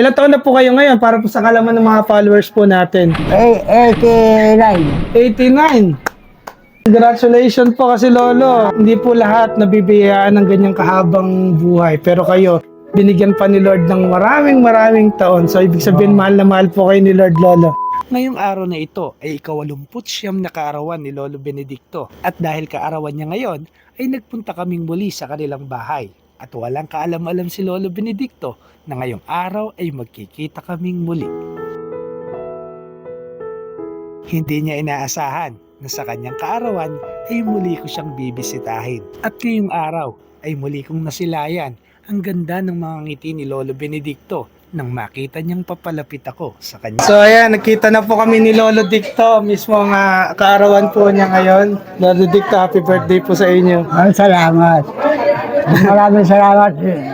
Ilan taon na po kayo ngayon para po sa kalaman ng mga followers po natin? Eh, 89. 89. Congratulations po kasi Lolo. Hindi po lahat nabibiyayaan ng ganyang kahabang buhay. Pero kayo, binigyan pa ni Lord ng maraming maraming taon. So ibig sabihin, mahal na mahal po kayo ni Lord Lolo. Ngayong araw na ito ay ikawalumput siyam na kaarawan ni Lolo Benedicto. At dahil kaarawan niya ngayon, ay nagpunta kaming muli sa kanilang bahay. At walang kaalam-alam si Lolo Benedicto na ngayong araw ay magkikita kaming muli. Hindi niya inaasahan na sa kanyang kaarawan ay muli ko siyang bibisitahin. At ngayong araw ay muli kong nasilayan ang ganda ng mga ngiti ni Lolo Benedicto nang makita niyang papalapit ako sa kanya. So ayan, nakita na po kami ni Lolo Dicto, mismo ang ah, kaarawan po niya ngayon. Lolo Dicto, happy birthday po sa inyo. Ang salamat. Maraming salamat.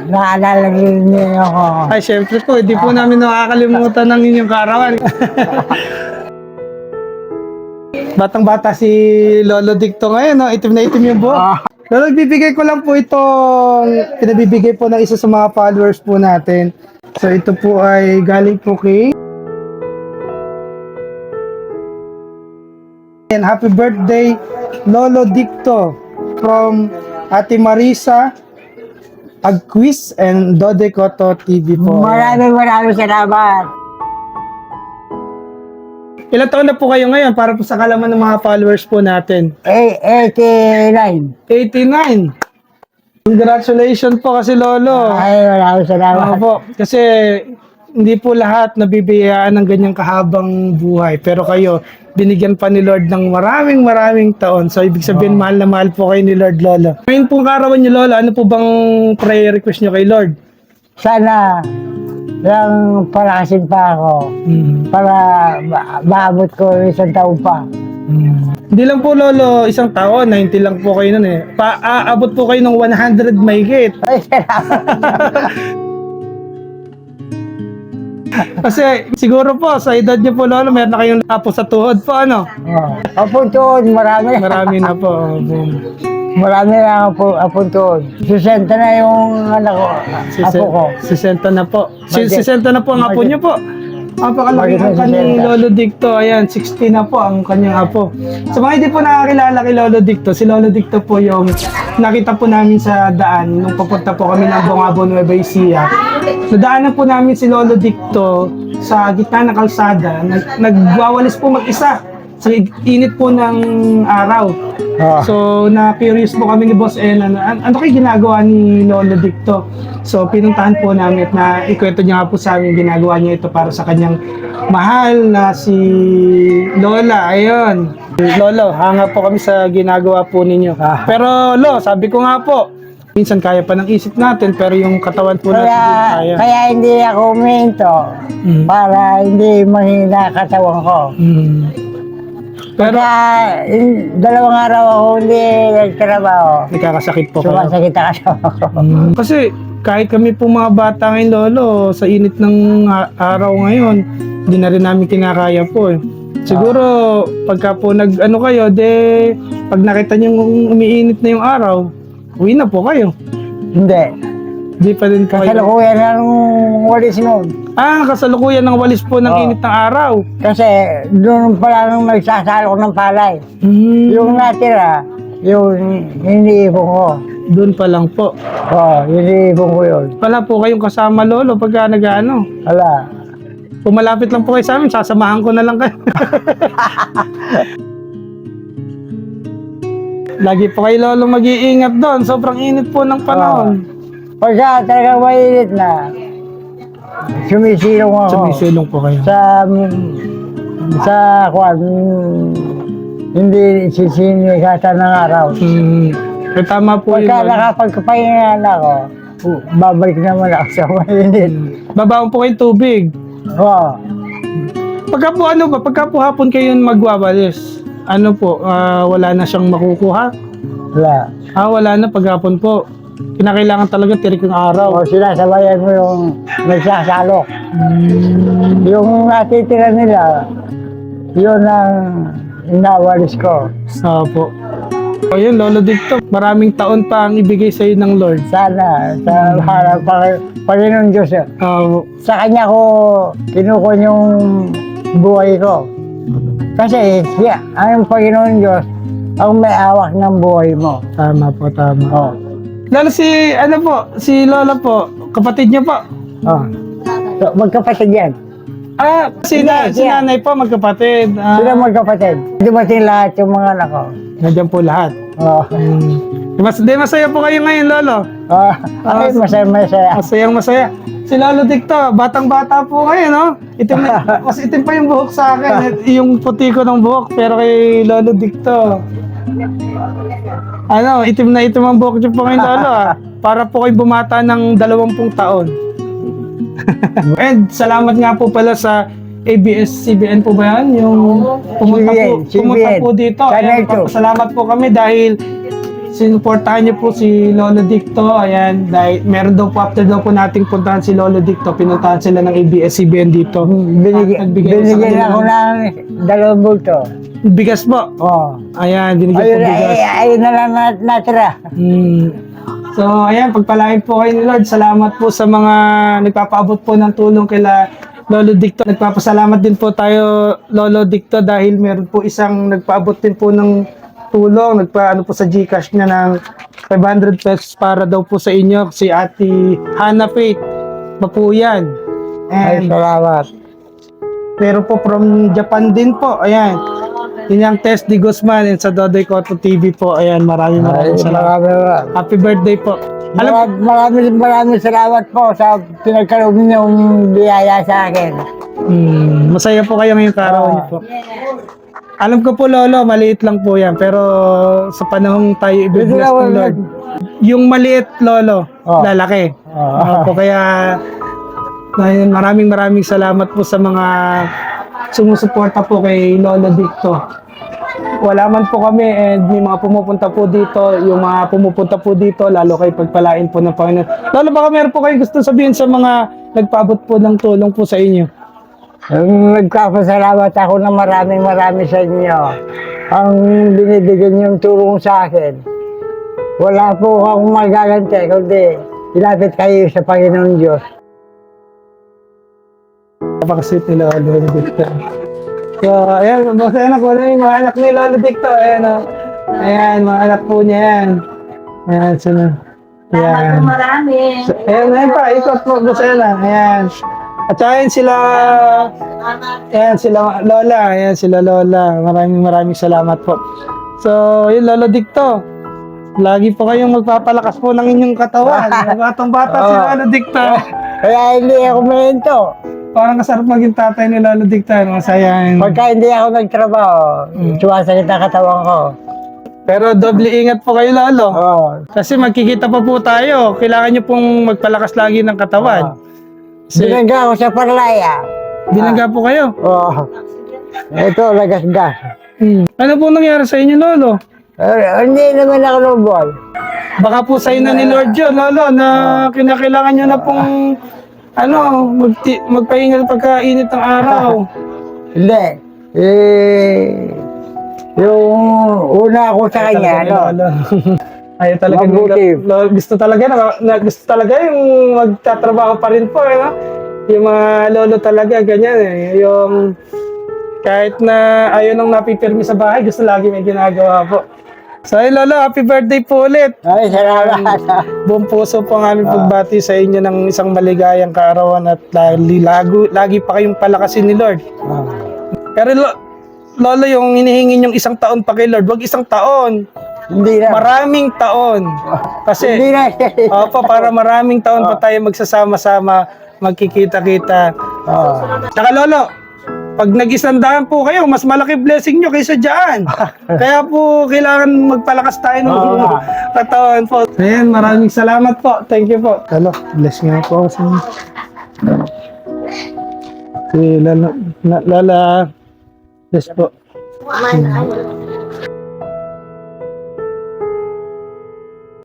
Naalala niyo ako. Ay, syempre po, hindi po namin nakakalimutan ng inyong kaarawan. Batang-bata si Lolo Dicto ngayon, no? itim na itim yung buhok. Ah. Lolo, bibigay ko lang po itong pinabibigay po ng isa sa mga followers po natin. So ito po ay galing po kay And happy birthday Lolo Dicto from Ate Marisa Agquiz and Dodecoto TV po. Maraming maraming salamat. Ilan taon na po kayo ngayon para po sa kalaman ng mga followers po natin? Eh, 89. 89. Congratulations po kasi Lolo. Ay, maraming salamat. Opo, kasi hindi po lahat nabibiyayaan ng ganyang kahabang buhay. Pero kayo, binigyan pa ni Lord ng maraming maraming taon. So, ibig sabihin, mahal na mahal po kayo ni Lord Lolo. Ngayon pong karawan niyo, Lolo, ano po bang prayer request niyo kay Lord? Sana lang palakasin pa ako Mm. para ma- maabot ko isang taon pa. Hindi lang po, Lolo, isang taon, 90 lang po kayo nun eh. Pa aabot po kayo ng 100 mahigit. Ay, salamat. Kasi siguro po, sa edad niyo po, Lolo, meron na kayong apo sa tuhod po, ano? oh. Apuntoon, marami. Marami na po. Opo. Marami na apo, apuntoon. Susenta na yung anak ko, apo ko. 60 na po. Si, Bakit? 60 na po ang apo niyo po. Napakalaki ang kanyang 60? Lolo Dicto. Ayan, 60 na po ang kanyang apo. Sa mga hindi po nakakilala kay Lolo Dicto, si Lolo Dicto po yung nakita po namin sa daan nung papunta po kami ng Bongabo, Nueva Ecija. Nadaanan po namin si Lolo Dicto sa gitna ng kalsada. Nag, nagwawalis po mag-isa sa init po ng araw. Oh. So, na-curious po kami ni Boss En, ano, an- ano kayo ginagawa ni Lolo Dicto? So, pinuntahan po namin at na ikwento niya nga po sa amin, ginagawa niya ito para sa kanyang mahal na si Lola. Ayun. Lolo, hanga po kami sa ginagawa po ninyo. Ah. Pero, Lo, sabi ko nga po, minsan kaya pa ng isip natin, pero yung katawan po natin Kaya, hindi kaya. kaya hindi ako uminto Mm. para hindi mahina katawan ko. Mm. Pero, in, dalawang araw ako hindi nagtrabaho. nagkakasakit po kayo. Sumasakit ang katawan ko. Mm, kasi kahit kami po mga bata ngayon, Lolo, sa init ng a- araw ngayon, hindi na rin namin kinakaya po eh. Siguro, pagka po nag, ano kayo, de, pag nakita niyo umiinit na yung araw, uwi na po kayo. Hindi. Hindi pa din po kayo. Kasalukuyan ng walis noon. Ah, kasalukuyan ng walis po ng Oo. init ng araw. Kasi doon pala nung nagsasalo ng palay. Mm, Yung natira, yung iniipon ko. doon pa lang po. Oo, iniipon ko yun. Wala po kayong kasama, Lolo, pagka nag-ano. Wala. Kung malapit lang po kayo sa amin, sasamahan ko na lang kayo. Lagi po kayo lolo mag-iingat doon. Sobrang init po ng panahon. Pagka talaga mainit na, sumisilong ako. Sumisilong po kayo. Sa, sa, kwan, hindi sisinigatan ng araw. Hmm. Eh, tama po yun. Pagka lolo. nakapagpahinga na ako, babalik naman ako sa mainit. Babaon po kayong tubig. Oo. Pagka po ano ba, pagka po hapon kayo magwawalis, ano po, ah, wala na siyang makukuha? Wala. Ah, wala na paghapon po. Kinakailangan talaga tirik yung araw. O sinasabayan mo yung nagsasalo. Hmm. Yung natitira nila, yun ang inawalis ko. Opo. O yun, Lolo Dicto, maraming taon pa ang ibigay sa ng Lord. Sana, sa harap pa, Panginoon Diyos. eh. Ah, Sa Kanya ko kinukon yung buhay ko. Kasi siya, ang Panginoon Diyos, ang may awak ng buhay mo. tama po, tama. Oh. Lalo si, ano po, si Lola po, kapatid niyo po. Oh. So, magkapatid yan. Ah, si, na, si nanay po, magkapatid. Ah, Sila magkapatid. Dumating lahat yung mga anak ko. Nandiyan po lahat. Oh. Hmm. Mas, di masaya po kayo ngayon, Lolo. Oh. Ay, masaya, masaya. Masayang masaya. Si Lolo Dicto, batang-bata po kayo, no? Itim na, mas itim pa yung buhok sa akin. yung puti ko ng buhok, pero kay Lolo Dicto. Ano, itim na itim ang buhok niyo po ngayon, Lolo, ah. Para po kayo bumata ng dalawampung taon. And salamat nga po pala sa ABS-CBN po ba yan? Yung pumunta po, pumunta po dito. Ayan, salamat po kami dahil sinuportahan niyo po si Lolo Dicto. Ayan, dahil meron daw po after daw po nating puntahan si Lolo Dicto, pinuntahan sila ng ABS-CBN dito. Binigyan, Nagbigay sa binigyan ako ng ng dalawang bulto. Bigas po. Oh. Ayan, binigyan po Ayun, bigas. ay, ayun na lang nat- natira. Hmm. So, ayan, pagpalain po kayo ni Lord. Salamat po sa mga nagpapaabot po ng tulong kila Lolo Dicto. Nagpapasalamat din po tayo, Lolo Dicto, dahil meron po isang nagpaabot din po ng tulong. Nagpaano po sa Gcash niya ng 500 pesos para daw po sa inyo. Si Ate Hannah Faith. Mapuyan. Ay, And salamat. meron po from Japan din po. Ayan. Yun yung test di Guzman and sa Dodoy Koto TV po. Ayan, maraming maraming salamat. Happy birthday po. Alam Maraming, maraming, maraming salamat po sa pinagkaroon niyong biyaya sa akin. Hmm, masaya po kayo ngayong araw niyo po. Alam ko po, Lolo, maliit lang po yan. Pero sa panahong tayo na, ng Lord. Yung maliit, Lolo, Oh. lalaki. Oh. Opo, kaya dahil maraming maraming salamat po sa mga sumusuporta po kay Lolo Dicto. Wala man po kami and may mga pumupunta po dito, yung mga pumupunta po dito, lalo kay pagpalain po ng Panginoon. Lalo baka meron po kayong gusto sabihin sa mga nagpaabot po ng tulong po sa inyo. Ang Nagpapasalamat ako na maraming maraming sa inyo. Ang binibigyan niyong tulong sa akin. Wala po akong magagante, kundi ilapit kayo sa Panginoon Diyos. Napakasit ni Lolo Dicto. So, ayan, masaya na po na yung mga anak ni Lolo Dicto. Ayan, oh. ayan, mga anak po niya yan. Ayan, sino? Ayan. Marami. So, ayan, ayan pa, ikot po, masaya na. Ayan. At saka ayan sila, ayan sila Lola, ayan sila Lola. Maraming maraming salamat po. So, yun Lolo Dicto. Lagi po kayong magpapalakas po ng inyong katawan. Batang bata si. Lolo Dicto. Kaya hindi ako mento. Parang kasarap maging tatay ni Lolo Dicto. ano, Masaya. yun. Pagka hindi ako nagtrabaho, sumasakit ang katawan ko. Pero doble ingat po kayo, Lolo. Oo. Kasi magkikita pa po tayo. Kailangan nyo pong magpalakas lagi ng katawan. Kasi Binangga ako sa Parlaya. binangga po kayo. Oo. Ito, lagas-gas. Hmm. Ano po nangyari sa inyo, Lolo? Eh, hindi naman ako lubol. Baka po sa na ni Lord yun, Lolo, na kinakailangan nyo na pong ano, magti- magpahinga pagkainit ng araw. Hindi. Eh, yung una ako sa kanya, ano, Lolo. Ayaw talaga Mabuti. Gusto talaga, na, na, gusto talaga yung magtatrabaho pa rin po, eh, no? Yung mga lolo talaga, ganyan eh. Yung kahit na ayaw nang napipirmi sa bahay, gusto lagi may ginagawa po. So, ay lolo, happy birthday po ulit. ay, salamat. Buong puso po ang aming pagbati sa inyo ng isang maligayang kaarawan at lagi, lago, lagi pa kayong palakasin ni Lord. Ah. Pero lo, lolo, yung hinihingi yung isang taon pa kay Lord, wag isang taon. Hindi na. Maraming taon. Kasi, Hindi na. opo, para maraming taon pa tayo magsasama-sama, magkikita-kita. Oh. Tsaka lolo, pag nag-isandaan po kayo, mas malaki blessing nyo kaysa dyan. Kaya po, kailangan magpalakas tayo ng nga. katawan po. Ayan, maraming salamat po. Thank you po. Lolo, bless nga po. Si Lala, na, Lala, bless po. Man, ano,